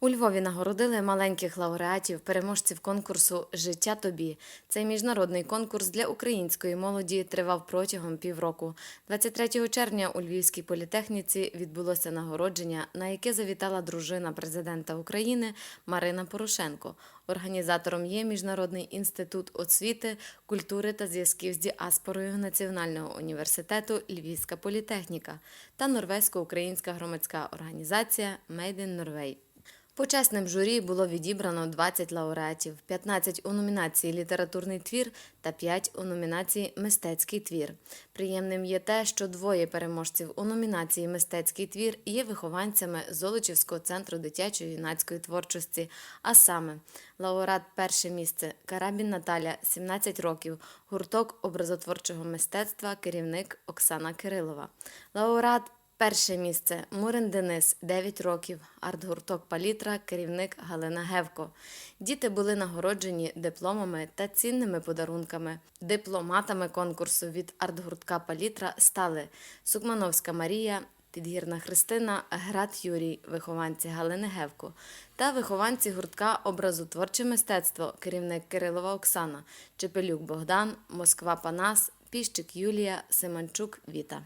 У Львові нагородили маленьких лауреатів, переможців конкурсу Життя тобі. Цей міжнародний конкурс для української молоді тривав протягом півроку. 23 червня у Львівській політехніці відбулося нагородження, на яке завітала дружина президента України Марина Порошенко. Організатором є Міжнародний інститут освіти, культури та зв'язків з діаспорою Національного університету Львівська політехніка та норвезько-українська громадська організація Made in Norway. Почесним журі було відібрано 20 лауреатів, 15 у номінації Літературний твір та 5 у номінації Мистецький твір. Приємним є те, що двоє переможців у номінації Мистецький твір є вихованцями Золочівського центру дитячої юнацької творчості. А саме лауреат перше місце Карабін Наталя, 17 років, гурток образотворчого мистецтва, керівник Оксана Кирилова. Лауреат Перше місце Мурин Денис, 9 років, артгурток Палітра, керівник Галина Гевко. Діти були нагороджені дипломами та цінними подарунками. Дипломатами конкурсу від артгуртка Палітра стали Сукмановська Марія, Підгірна Христина, Град Юрій, вихованці Галини Гевко та вихованці гуртка образотворче мистецтво, керівник Кирилова Оксана, Чепелюк Богдан, Москва Панас, Піщик Юлія, Семенчук Віта.